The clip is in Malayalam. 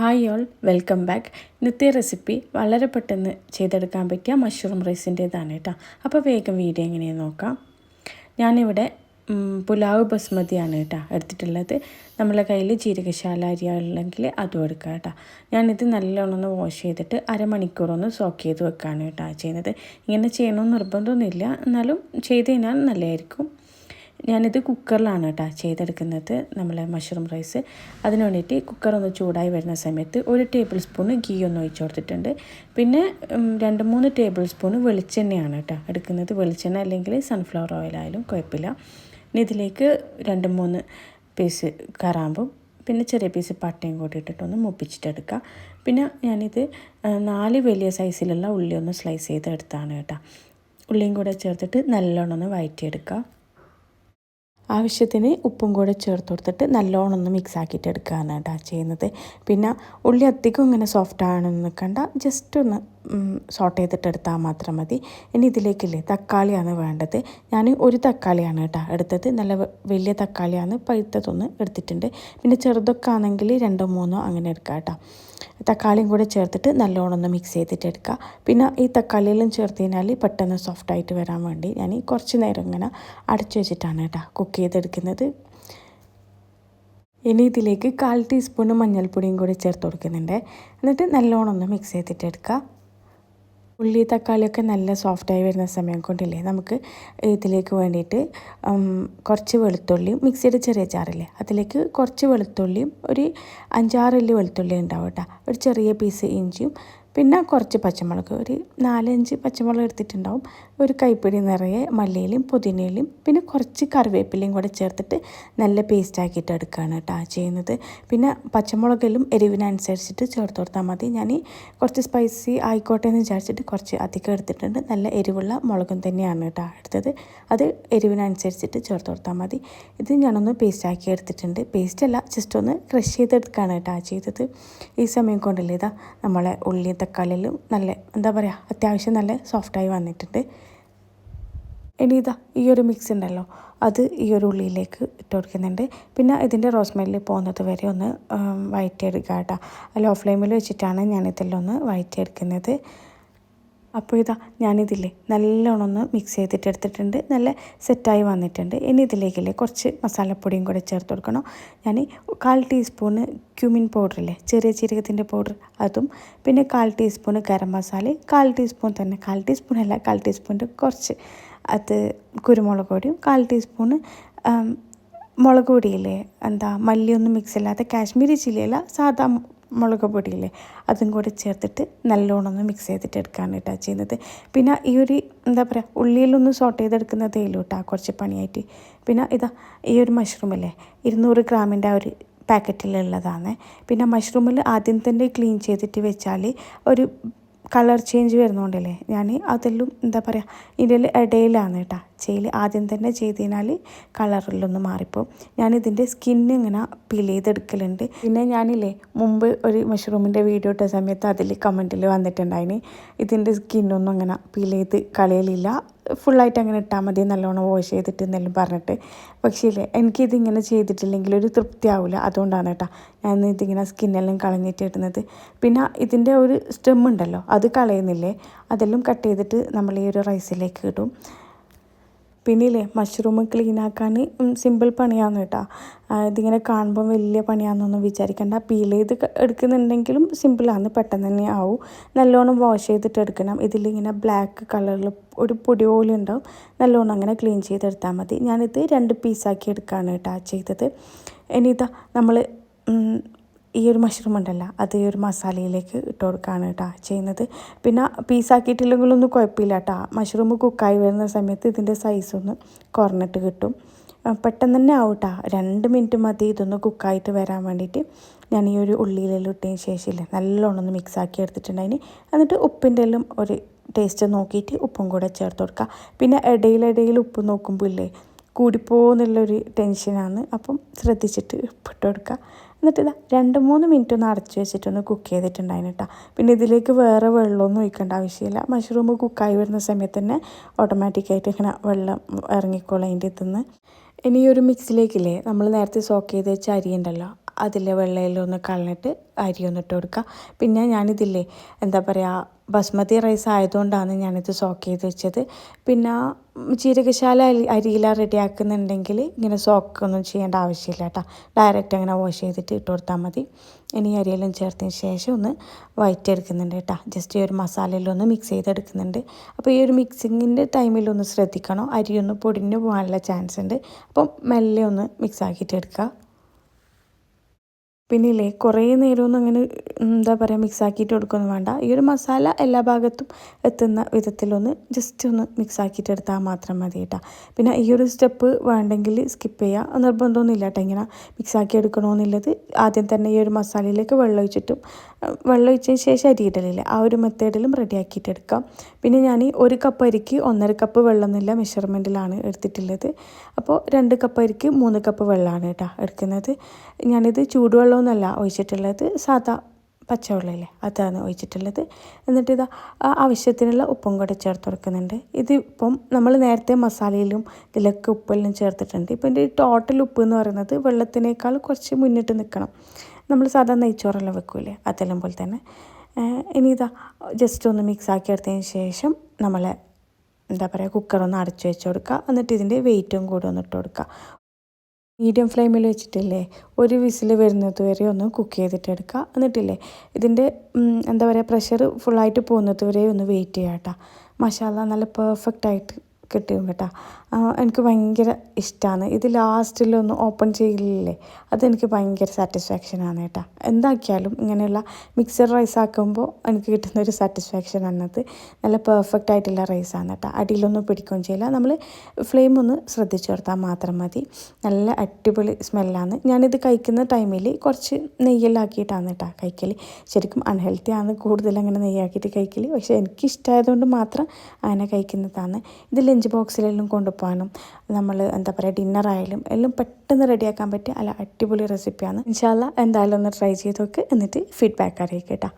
Hi all welcome back. ഇന്നത്തെ റെസിപ്പി വളരെ പെട്ടെന്ന് ചെയ്തെടുക്കാൻ പറ്റിയ മഷ്റൂം റൈസിന്റേതാണ് കേട്ടോ. അപ്പോൾ വേഗം വീഡിയോ എങ്ങനെയാണ് നോക്കാം. ഞാനിവിടെ പുലാവ് ബസ്മതിയാണ് കേട്ടോ എടുത്തിട്ടുള്ളത്. നമ്മളെ കയ്യിൽ ജീരകശാല അരി ഉണ്ടെങ്കിൽ അതും എടുക്കുക കേട്ടോ. ഞാനിത് നല്ലോണം വാഷ് ചെയ്തിട്ട് അരമണിക്കൂറൊന്ന് സോക്ക് ചെയ്ത് വെക്കാണ് കേട്ടോ ചെയ്യുന്നത്. ഇങ്ങനെ ചെയ്യണമെന്ന് നിർബന്ധമൊന്നുമില്ല. എന്നാലും ചെയ്ത് കഴിഞ്ഞാൽ നല്ലതായിരിക്കും. ഞാനിത് കുക്കറിലാണ് കേട്ടോ ചെയ്തെടുക്കുന്നത് നമ്മളെ മഷ്റൂം റൈസ് അതിന് വേണ്ടിയിട്ട് കുക്കർ ഒന്ന് ചൂടായി വരുന്ന സമയത്ത് ഒരു ടേബിൾ സ്പൂൺ ഗീ ഒന്ന് ഒഴിച്ച് കൊടുത്തിട്ടുണ്ട്. പിന്നെ രണ്ട് മൂന്ന് ടേബിൾ സ്പൂൺ വെളിച്ചെണ്ണയാണ് കേട്ടോ എടുക്കുന്നത്. വെളിച്ചെണ്ണ അല്ലെങ്കിൽ സൺഫ്ലവർ ഓയിലായാലും കുഴപ്പമില്ല. ഇനി ഇതിലേക്ക് രണ്ട് മൂന്ന് പീസ് കറാമ്പും പിന്നെ ചെറിയ പീസ് പട്ടയും കൂടി ഇട്ടിട്ടൊന്ന് മുപ്പിച്ചിട്ടെടുക്കുക പിന്നെ ഞാനിത് നാല് വലിയ സൈസിലുള്ള ഉള്ളി ഒന്ന് സ്ലൈസ് ചെയ്ത് എടുത്താണ് കേട്ടോ. ഉള്ളിയും കൂടെ ചേർത്തിട്ട് നല്ലോണം ഒന്ന് വഴറ്റിയെടുക്കുക ആവശ്യത്തിന് ഉപ്പും കൂടെ ചേർത്ത് കൊടുത്തിട്ട് നല്ലോണം ഒന്ന് മിക്സ് ആക്കിയിട്ട് എടുക്കുകയാണ് കേട്ടോ ചെയ്യുന്നത്. പിന്നെ ഉള്ളി അധികം ഇങ്ങനെ സോഫ്റ്റ് ആണെന്ന് നിൽക്കണ്ട ജസ്റ്റ് ഒന്ന് സോട്ട് ചെയ്തിട്ടെടുത്താൽ മാത്രം മതി. ഇനി ഇതിലേക്കില്ലേ തക്കാളിയാണ് വേണ്ടത്. ഞാൻ ഒരു തക്കാളിയാണ് കേട്ടോ എടുത്തത്. നല്ല വലിയ തക്കാളിയാണ്. പഴുത്തതൊന്ന് എടുത്തിട്ടുണ്ട്. പിന്നെ ചെറുതൊക്കെ ആണെങ്കിൽ രണ്ടോ മൂന്നോ അങ്ങനെ എടുക്കാം കേട്ടോ. തക്കാളിയും കൂടെ ചേർത്തിട്ട് നല്ലോണം ഒന്ന് മിക്സ് ചെയ്തിട്ട് എടുക്കുക പിന്നെ ഈ തക്കാളിയെല്ലാം ചേർത്ത് കഴിഞ്ഞാൽ പെട്ടെന്ന് സോഫ്റ്റ് ആയിട്ട് വരാൻ വേണ്ടി ഞാൻ കുറച്ച് നേരം ഇങ്ങനെ അടച്ചു വെച്ചിട്ടാണ് കേട്ടോ കുക്ക് ചെയ്തെടുക്കുന്നത്. ഇനി ഇതിലേക്ക് കാൽ ടീസ്പൂൺ മഞ്ഞൾപ്പൊടിയും കൂടി ചേർത്ത് കൊടുക്കുന്നുണ്ട്. എന്നിട്ട് നല്ലോണം ഒന്ന് മിക്സ് ചെയ്തിട്ട് എടുക്കുക ഉള്ളി തക്കാളിയൊക്കെ നല്ല സോഫ്റ്റായി വരുന്ന സമയം കൊണ്ടില്ലേ നമുക്ക് ഇതിലേക്ക് വേണ്ടിയിട്ട് കുറച്ച് വെളുത്തുള്ളിയും മിക്സിയുടെ ചെറിയ ചാറില്ലേ അതിലേക്ക് കുറച്ച് വെളുത്തുള്ളിയും ഒരു അഞ്ചാറല്ലി വെളുത്തുള്ളി ഉണ്ടാവും കേട്ടോ. ഒരു ചെറിയ പീസ് ഇഞ്ചിയും പിന്നെ കുറച്ച് പച്ചമുളക് ഒരു നാലഞ്ച് പച്ചമുളക് എടുത്തിട്ടുണ്ടാവും. ഒരു കൈപ്പിടി നിറയെ മല്ലിയിലയും പുതിനയിലയും പിന്നെ കുറച്ച് കറിവേപ്പിലയും കൂടെ ചേർത്തിട്ട് നല്ല പേസ്റ്റ് ആക്കിയിട്ട് എടുക്കുകയാണ് കേട്ടോ ചെയ്യുന്നത്. പിന്നെ പച്ചമുളകിലും എരിവിനനുസരിച്ചിട്ട് ചേർത്ത് കൊടുത്താൽ മതി. ഞാൻ കുറച്ച് സ്പൈസി ആയിക്കോട്ടെ എന്ന് വിചാരിച്ചിട്ട് കുറച്ച് അധികം എടുത്തിട്ടുണ്ട്. നല്ല എരിവുള്ള മുളകും തന്നെയാണ് കേട്ടോ എടുത്തത്. അത് എരിവിനനുസരിച്ചിട്ട് ചേർത്ത് കൊടുത്താൽ മതി. ഇത് ഞാനൊന്ന് പേസ്റ്റ് ആക്കി എടുത്തിട്ടുണ്ട്. പേസ്റ്റല്ല ജസ്റ്റ് ഒന്ന് ക്രഷ് ചെയ്തെടുക്കുകയാണ് കേട്ടോ ചെയ്തത്. ഈ സമയം കൊണ്ടല്ലേ ഇതാ നമ്മളെ ഉള്ളി തക്കാളിയിലും നല്ല എന്താ പറയുക അത്യാവശ്യം നല്ല സോഫ്റ്റായി വന്നിട്ടുണ്ട്. ഇനി ഇതാ ഈ ഒരു മിക്സ് ഉണ്ടല്ലോ അത് ഈ ഒരു ഉള്ളിയിലേക്ക് ഇട്ട് കൊടുക്കുന്നുണ്ട്. പിന്നെ ഇതിന്റെ റോസ്മെല്ലിൽ പോകുന്നത് വരെ ഒന്ന് വയറ്റിയെടുക്കാം കേട്ടോ. ലോ ഫ്ലെയിമിൽ വെച്ചിട്ടാണ് ഞാനിതിലൊന്ന് ഒന്ന് വഴറ്റിയെടുക്കുന്നത്. അപ്പോൾ ഇതാ ഞാനിതില്ലേ നല്ലോണം ഒന്ന് മിക്സ് ചെയ്തിട്ട് എടുത്തിട്ടുണ്ട്. നല്ല സെറ്റായി വന്നിട്ടുണ്ട്. ഇനി ഇതിലേക്കില്ലേ കുറച്ച് മസാലപ്പൊടിയും കൂടെ ചേർത്ത് കൊടുക്കണം. ഞാൻ കാൽ ടീസ്പൂണ് പൗഡർ പൗഡറില്ലേ ചെറിയ ജീരകത്തിന്റെ പൗഡർ അതും പിന്നെ കാൽ ടീസ്പൂണ് ഗരം മസാല കാൽ ടീസ്പൂൺ തന്നെ കാൽ ടീസ്പൂൺ അല്ല കാൽ ടീസ്പൂണിന്റെ കുറച്ച് അത് കുരുമുളക് പൊടിയും കാൽ ടീസ്പൂണ് മുളക് പൊടിയില്ലേ എന്താ മല്ലിയൊന്നും മിക്സ് ഇല്ലാത്ത കാശ്മീരി ചില്ലിയല്ല സാധാ മുളക് പൊടിയില്ലേ അതും കൂടെ ചേർത്തിട്ട് നല്ലോണം ഒന്ന് മിക്സ് ചെയ്തിട്ട് എടുക്കാണ് കേട്ടോ ചെയ്യുന്നത്. പിന്നെ ഈ ഒരു എന്താ പറയുക ഉള്ളിയിലൊന്ന് സോട്ട് ചെയ്തെടുക്കുന്നതേ ഉള്ളൂ കേട്ടോ കുറച്ച് പണിയായിട്ട്. പിന്നെ ഇതാ ഈ ഒരു മഷ്റൂം അല്ലേ ഇരുന്നൂറ് ഗ്രാമിന്റെ ആ ഒരു പാക്കറ്റിലുള്ളതാണ്. പിന്നെ മഷ്റൂമിൽ ആദ്യം തന്നെ ക്ലീൻ ചെയ്തിട്ട് വെച്ചാൽ ഒരു കളർ ചേഞ്ച് വരുന്നതുകൊണ്ടല്ലേ ഞാൻ അതെല്ലാം എന്താ പറയുക ഇതിൽ ഇടയിലാണ് കേട്ടോ ചെയ്യൽ ആദ്യം തന്നെ ചെയ്ത് കഴിഞ്ഞാൽ കളറിലൊന്ന് മാറിപ്പോവും. ഞാനിതിന്റെ സ്കിന്ന് ഇങ്ങനെ പീൽ ചെയ്തെടുക്കലുണ്ട്. പിന്നെ ഞാനില്ലേ മുമ്പ് ഒരു മഷ്റൂമിന്റെ വീഡിയോ ഇട്ട സമയത്ത് അതിൽ കമന്റിൽ വന്നിട്ടുണ്ടായിന്. ഇതിന്റെ സ്കിന്നൊന്നും അങ്ങനെ പീൽ ചെയ്ത് കളയലില്ല. ഫുള്ളായിട്ട് അങ്ങനെ ഇട്ടാൽ മതി നല്ലോണം വാഷ് ചെയ്തിട്ട് എന്നെല്ലാം പറഞ്ഞിട്ട്. പക്ഷേ ഇല്ലേ എനിക്കിതിങ്ങനെ ചെയ്തിട്ടില്ലെങ്കിൽ ഒരു തൃപ്തി ആവില്ല അതുകൊണ്ടാണ് കേട്ടോ ഞാൻ ഇതിങ്ങനെ സ്കിന്നെല്ലാം കളഞ്ഞിട്ട് ഇടുന്നത്. പിന്നെ ഇതിന്റെ ഒരു സ്റ്റെം ഉണ്ടല്ലോ അത് കളയുന്നില്ലേ? അതെല്ലാം കട്ട് ചെയ്തിട്ട് നമ്മൾ ഈ ഒരു റൈസിലേക്ക് ഇടും. പിന്നെ ഇല്ലേ മഷ്റൂം ക്ലീനാക്കാൻ സിമ്പിൾ പണിയാണ് കേട്ടോ. ഇതിങ്ങനെ കാണുമ്പോൾ വലിയ പണിയാണെന്നൊന്നും വിചാരിക്കേണ്ട. പീൽ ചെയ്ത് എടുക്കുന്നുണ്ടെങ്കിലും സിമ്പിളാണ് പെട്ടെന്ന് തന്നെ ആവും. നല്ലോണം വാഷ് ചെയ്തിട്ട് എടുക്കണം. ഇതിലിങ്ങനെ ബ്ലാക്ക് കളറിൽ ഒരു പൊടി പോലെ ഉണ്ടാവും. നല്ലോണം അങ്ങനെ ക്ലീൻ ചെയ്തെടുത്താൽ മതി. ഞാനിത് രണ്ട് പീസാക്കി എടുക്കുകയാണ് കേട്ടോ ചെയ്തത്. ഇനി ഇതാ നമ്മൾ ഈ ഒരു മഷ്റൂം ഉണ്ടല്ല അത് ഈ ഒരു മസാലയിലേക്ക് ഇട്ട് കൊടുക്കുകയാണ് കേട്ടോ ചെയ്യുന്നത്. പിന്നെ പീസാക്കിയിട്ടില്ലെങ്കിലൊന്നും കുഴപ്പമില്ല കേട്ടോ. മഷ്റൂം കുക്കായി വരുന്ന സമയത്ത് ഇതിന്റെ സൈസ് ഒന്ന് കുറഞ്ഞിട്ട് കിട്ടും. പെട്ടെന്ന് തന്നെ ആവും കേട്ടോ. രണ്ട് മിനിറ്റ് മതി ഇതൊന്ന് കുക്കായിട്ട് വരാൻ വേണ്ടിയിട്ട്. ഞാൻ ഈ ഒരു ഉള്ളിയിലെല്ലാം ഇട്ടതിന് ശേഷമില്ല നല്ലോണം ഒന്ന് മിക്സ് ആക്കി എടുത്തിട്ടുണ്ടായിന് എന്നിട്ട് ഉപ്പിന്റെ എല്ലാം ഒരു ടേസ്റ്റ് നോക്കിയിട്ട് ഉപ്പും കൂടെ ചേർത്ത് കൊടുക്കുക. പിന്നെ ഇടയിലിടയിൽ ഉപ്പ് നോക്കുമ്പോൾ ഇല്ലേ കൂടിപ്പോന്നുള്ളൊരു ടെൻഷനാണ് അപ്പം ശ്രദ്ധിച്ചിട്ട് ഉപ്പിട്ട് കൊടുക്കുക. എന്നിട്ട് ഇതാ രണ്ട് മൂന്ന് മിനിറ്റ് ഒന്ന് അടച്ചു വെച്ചിട്ടൊന്ന് കുക്ക് ചെയ്തിട്ടുണ്ടായിരുന്നു കേട്ടോ പിന്നെ ഇതിലേക്ക് വേറെ വെള്ളമൊന്നും ഒഴിക്കേണ്ട ആവശ്യമില്ല. മഷ്റൂം കുക്കായി വരുന്ന സമയത്ത് തന്നെ ഓട്ടോമാറ്റിക്കായിട്ട് ഇങ്ങനെ വെള്ളം ഇറങ്ങിക്കോളും അതിന്റെ ഇതിന്ന് ഇനി ഒരു മിക്സിലേക്കില്ലേ നമ്മൾ നേരത്തെ സോക്ക് ചെയ്ത് വെച്ച അരി ഉണ്ടല്ലോ അതിലെ വെള്ളയിലൊന്ന് കളഞ്ഞിട്ട് അരി ഒന്നിട്ട് കൊടുക്കുക. പിന്നെ ഞാനിതില്ലേ എന്താ പറയുക ബസ്മതി റൈസ് ആയതുകൊണ്ടാണ് ഞാനിത് സോക്ക് ചെയ്ത് വെച്ചത്. പിന്നെ ജീരകശാല അരി അരിയില റെഡിയാക്കുന്നുണ്ടെങ്കിൽ ഇങ്ങനെ സോക്ക് ഒന്നും ചെയ്യേണ്ട ആവശ്യമില്ല കേട്ടോ. ഡയറക്റ്റ് അങ്ങനെ വാഷ് ചെയ്തിട്ട് ഇട്ട് കൊടുത്താൽ മതി. ഇനി അരിയെല്ലാം ചേർത്തതിന് ശേഷം ഒന്ന് വയറ്റെടുക്കുന്നുണ്ട് കേട്ടോ. ജസ്റ്റ് ഈ ഒരു മസാലയിലൊന്ന് മിക്സ് ചെയ്തെടുക്കുന്നുണ്ട്. അപ്പോൾ ഈ ഒരു മിക്സിങ്ങിന്റെ ടൈമിലൊന്ന് ശ്രദ്ധിക്കണം. അരിയൊന്ന് പൊടിഞ്ഞു പോകാനുള്ള ചാൻസ് ഉണ്ട്. അപ്പം മെല്ലെ ഒന്ന് മിക്സ് ആക്കിയിട്ട് എടുക്കുക. പിന്നെ കുറേ നേരമൊന്നും അങ്ങനെ എന്താ പറയുക മിക്സാക്കിയിട്ട് കൊടുക്കൊന്നും വേണ്ട. ഈ ഒരു മസാല എല്ലാ ഭാഗത്തും എത്തുന്ന വിധത്തിലൊന്ന് ജസ്റ്റ് ഒന്ന് മിക്സാക്കിയിട്ട് എടുത്താൽ മാത്രം മതി കേട്ടോ. പിന്നെ ഈ ഒരു സ്റ്റെപ്പ് വേണ്ടെങ്കിൽ സ്കിപ്പ് ചെയ്യുക നിർബന്ധമൊന്നുമില്ല കേട്ടോ ഇങ്ങനെ മിക്സാക്കി എടുക്കണമെന്നുള്ളത് ആദ്യം തന്നെ ഈ ഒരു മസാലയിലേക്ക് വെള്ളം ഒഴിച്ചിട്ടും വെള്ളം ഒഴിച്ചതിന് ശേഷം അരിയിടലില്ല ആ ഒരു മെത്തേഡിലും റെഡിയാക്കിയിട്ട് എടുക്കാം പിന്നെ ഞാൻ ഒരു കപ്പ് അരിക്ക് ഒന്നര കപ്പ് വെള്ളം എന്നുള്ള മെഷർമെന്റിലാണ് എടുത്തിട്ടുള്ളത്. അപ്പോൾ രണ്ട് കപ്പ് അരിക്ക് മൂന്ന് കപ്പ് വെള്ളമാണ് കേട്ടോ എടുക്കുന്നത്. ഞാനിത് ചൂടുവെള്ളമൊന്നുമല്ല ഒഴിച്ചിട്ടുള്ളത്. സാധാ പച്ചവെള്ളമില്ലേ അതാണ് ഒഴിച്ചിട്ടുള്ളത്. എന്നിട്ട് ഇതാ ആവശ്യത്തിനുള്ള ഉപ്പും കൂടെ ചേർത്ത് കൊടുക്കുന്നുണ്ട്. ഇതിപ്പം നമ്മൾ നേരത്തെ മസാലയിലും ഇതിലൊക്കെ ഉപ്പെല്ലാം ചേർത്തിട്ടുണ്ട്. ഇപ്പം എന്റെ ടോട്ടൽ ഉപ്പ് എന്ന് പറയുന്നത് വെള്ളത്തിനേക്കാൾ കുറച്ച് മുന്നിട്ട് നിൽക്കണം. നമ്മൾ സാധാ നെയ്ച്ചോറെല്ലാം വെക്കൂലേ? അതെല്ലാം പോലെ തന്നെ. ഇനി ഇതാ ജസ്റ്റ് ഒന്ന് മിക്സ് ആക്കി എടുത്തതിന് ശേഷം നമ്മൾ എന്താ പറയുക കുക്കറൊന്ന് അടച്ചു വെച്ച് കൊടുക്കുക. എന്നിട്ട് ഇതിന്റെ വെയിറ്റും കൂടെ ഒന്ന് ഇട്ട് കൊടുക്കുക. മീഡിയം ഫ്ലെയിമിൽ വെച്ചിട്ടില്ലേ? ഒരു വിസിൽ വരുന്നത് വരെ ഒന്ന് കുക്ക് ചെയ്തിട്ട് എടുക്കുക എന്നിട്ടില്ലേ ഇതിന്റെ എന്താ പറയുക പ്രഷർ ഫുള്ളായിട്ട് പോകുന്നത് വരെ ഒന്ന് വെയിറ്റ് ചെയ്യാം കേട്ടോ മസാല നല്ല പെർഫെക്റ്റ് ആയിട്ട് കിട്ടും. കേട്ടോ എനിക്ക് ഭയങ്കര ഇഷ്ടമാണ് ഇത് ലാസ്റ്റിലൊന്നും ഓപ്പൺ ചെയ്യില്ലേ? അതെനിക്ക് ഭയങ്കര സാറ്റിസ്ഫാക്ഷനാണ് കേട്ടോ. എന്താക്കിയാലും ഇങ്ങനെയുള്ള മിക്സഡ് റൈസ് ആക്കുമ്പോൾ എനിക്ക് കിട്ടുന്ന ഒരു സാറ്റിസ്ഫാക്ഷൻ എന്നത് നല്ല പെർഫെക്റ്റ് ആയിട്ടുള്ള റൈസ് ആണ് കേട്ടോ. അടിയിലൊന്നും പിടിക്കുകയും ചെയ്യില്ല. നമ്മൾ ഫ്ലെയിം ഒന്ന് ശ്രദ്ധിച്ചു കൊടുത്താൽ മാത്രം മതി. നല്ല അടിപൊളി സ്മെല്ലാണ് ഞാനിത് കഴിക്കുന്ന ടൈമിൽ കുറച്ച് നെയ്യലാക്കിയിട്ടാണ് കേട്ടോ കഴിക്കൽ ശരിക്കും അൺഹെൽത്തി ആണ്. കൂടുതൽ അങ്ങനെ നെയ്യാക്കിയിട്ട് കഴിക്കൽ പക്ഷേ എനിക്കിഷ്ടമായതുകൊണ്ട് മാത്രം അങ്ങനെ കഴിക്കുന്നതാണ്. ഇത് ലഞ്ച് ബോക്സിലെല്ലാം കൊണ്ടുപോകാനും നമ്മൾ എന്താ പറയുക ഡിന്നറായാലും എല്ലാം പെട്ടെന്ന് റെഡിയാക്കാൻ പറ്റിയ അല്ല അടിപൊളി റെസിപ്പിയാണ് ഇൻഷാല്ല എന്തായാലും ഒന്ന് ട്രൈ ചെയ്ത് നോക്ക്. എന്നിട്ട് ഫീഡ്ബാക്ക് അറിയിക്കട്ടോ